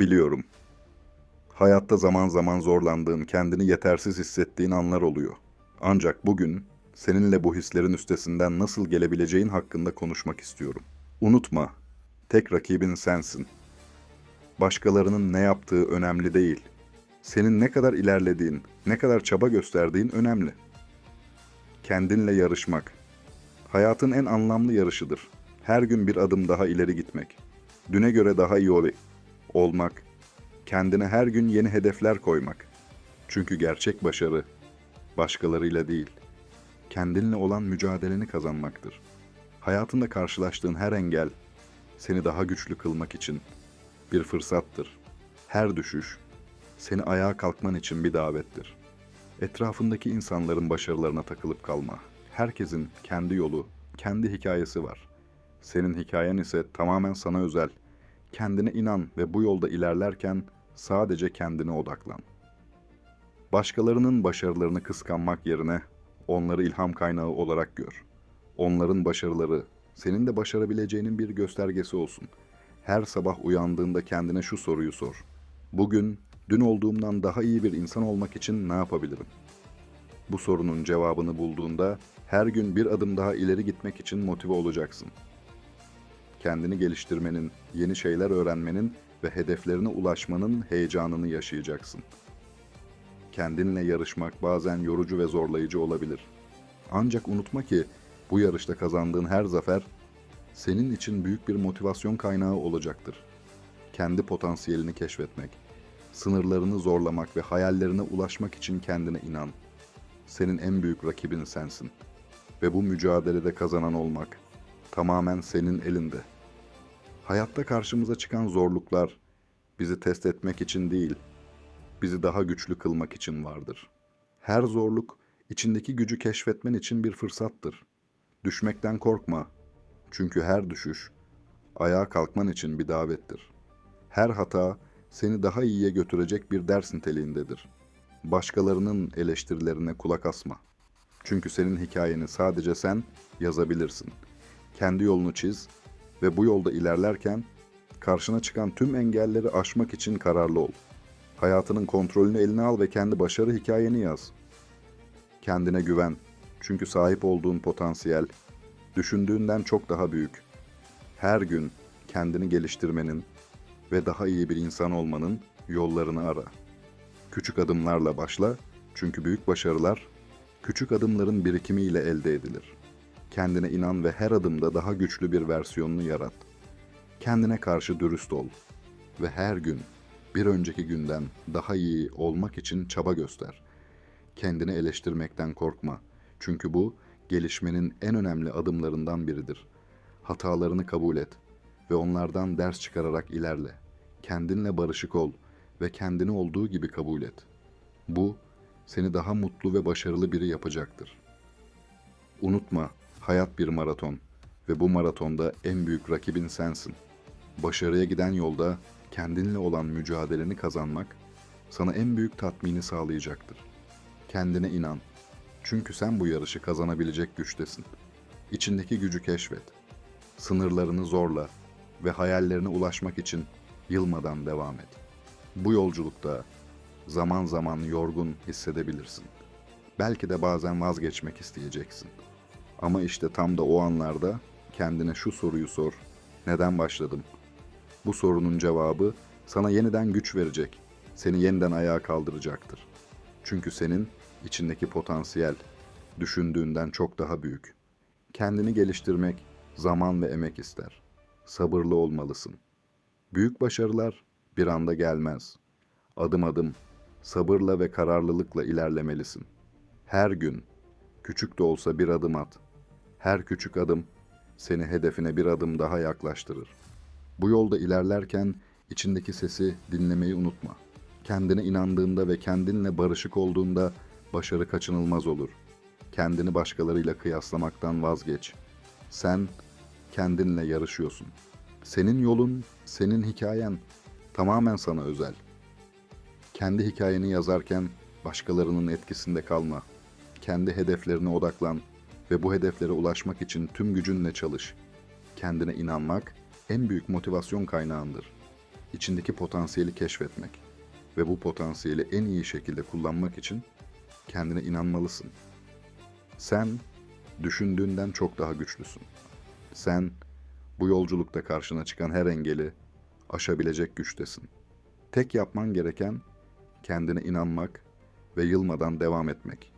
Biliyorum. Hayatta zaman zaman zorlandığın, kendini yetersiz hissettiğin anlar oluyor. Ancak bugün seninle bu hislerin üstesinden nasıl gelebileceğin hakkında konuşmak istiyorum. Unutma, tek rakibin sensin. Başkalarının ne yaptığı önemli değil. Senin ne kadar ilerlediğin, ne kadar çaba gösterdiğin önemli. Kendinle yarışmak. Hayatın en anlamlı yarışıdır. Her gün bir adım daha ileri gitmek. Düne göre daha iyi ol- olmak. Kendine her gün yeni hedefler koymak. Çünkü gerçek başarı başkalarıyla değil, kendinle olan mücadeleni kazanmaktır. Hayatında karşılaştığın her engel seni daha güçlü kılmak için bir fırsattır. Her düşüş seni ayağa kalkman için bir davettir. Etrafındaki insanların başarılarına takılıp kalma. Herkesin kendi yolu, kendi hikayesi var. Senin hikayen ise tamamen sana özel. Kendine inan ve bu yolda ilerlerken sadece kendine odaklan. Başkalarının başarılarını kıskanmak yerine onları ilham kaynağı olarak gör. Onların başarıları senin de başarabileceğinin bir göstergesi olsun. Her sabah uyandığında kendine şu soruyu sor. Bugün dün olduğumdan daha iyi bir insan olmak için ne yapabilirim? Bu sorunun cevabını bulduğunda her gün bir adım daha ileri gitmek için motive olacaksın. Kendini geliştirmenin, yeni şeyler öğrenmenin ve hedeflerine ulaşmanın heyecanını yaşayacaksın. Kendinle yarışmak bazen yorucu ve zorlayıcı olabilir. Ancak unutma ki bu yarışta kazandığın her zafer senin için büyük bir motivasyon kaynağı olacaktır. Kendi potansiyelini keşfetmek, sınırlarını zorlamak ve hayallerine ulaşmak için kendine inan. Senin en büyük rakibin sensin ve bu mücadelede kazanan olmak tamamen senin elinde. Hayatta karşımıza çıkan zorluklar bizi test etmek için değil, bizi daha güçlü kılmak için vardır. Her zorluk içindeki gücü keşfetmen için bir fırsattır. Düşmekten korkma. Çünkü her düşüş ayağa kalkman için bir davettir. Her hata seni daha iyiye götürecek bir ders niteliğindedir. Başkalarının eleştirilerine kulak asma. Çünkü senin hikayeni sadece sen yazabilirsin. Kendi yolunu çiz ve bu yolda ilerlerken karşına çıkan tüm engelleri aşmak için kararlı ol. Hayatının kontrolünü eline al ve kendi başarı hikayeni yaz. Kendine güven. Çünkü sahip olduğun potansiyel düşündüğünden çok daha büyük. Her gün kendini geliştirmenin ve daha iyi bir insan olmanın yollarını ara. Küçük adımlarla başla çünkü büyük başarılar küçük adımların birikimiyle elde edilir. Kendine inan ve her adımda daha güçlü bir versiyonunu yarat. Kendine karşı dürüst ol ve her gün bir önceki günden daha iyi olmak için çaba göster. Kendini eleştirmekten korkma. Çünkü bu gelişmenin en önemli adımlarından biridir. Hatalarını kabul et ve onlardan ders çıkararak ilerle. Kendinle barışık ol ve kendini olduğu gibi kabul et. Bu seni daha mutlu ve başarılı biri yapacaktır. Unutma, hayat bir maraton ve bu maratonda en büyük rakibin sensin. Başarıya giden yolda kendinle olan mücadeleni kazanmak sana en büyük tatmini sağlayacaktır. Kendine inan. Çünkü sen bu yarışı kazanabilecek güçtesin. İçindeki gücü keşfet. Sınırlarını zorla ve hayallerine ulaşmak için yılmadan devam et. Bu yolculukta zaman zaman yorgun hissedebilirsin. Belki de bazen vazgeçmek isteyeceksin. Ama işte tam da o anlarda kendine şu soruyu sor. Neden başladım? Bu sorunun cevabı sana yeniden güç verecek. Seni yeniden ayağa kaldıracaktır. Çünkü senin içindeki potansiyel düşündüğünden çok daha büyük. Kendini geliştirmek zaman ve emek ister. Sabırlı olmalısın. Büyük başarılar bir anda gelmez. Adım adım, sabırla ve kararlılıkla ilerlemelisin. Her gün, küçük de olsa bir adım at. Her küçük adım seni hedefine bir adım daha yaklaştırır. Bu yolda ilerlerken içindeki sesi dinlemeyi unutma. Kendine inandığında ve kendinle barışık olduğunda başarı kaçınılmaz olur. Kendini başkalarıyla kıyaslamaktan vazgeç. Sen kendinle yarışıyorsun. Senin yolun, senin hikayen tamamen sana özel. Kendi hikayeni yazarken başkalarının etkisinde kalma. Kendi hedeflerine odaklan ve bu hedeflere ulaşmak için tüm gücünle çalış. Kendine inanmak en büyük motivasyon kaynağındır. içindeki potansiyeli keşfetmek ve bu potansiyeli en iyi şekilde kullanmak için kendine inanmalısın. Sen düşündüğünden çok daha güçlüsün. Sen bu yolculukta karşına çıkan her engeli aşabilecek güçtesin. Tek yapman gereken kendine inanmak ve yılmadan devam etmek.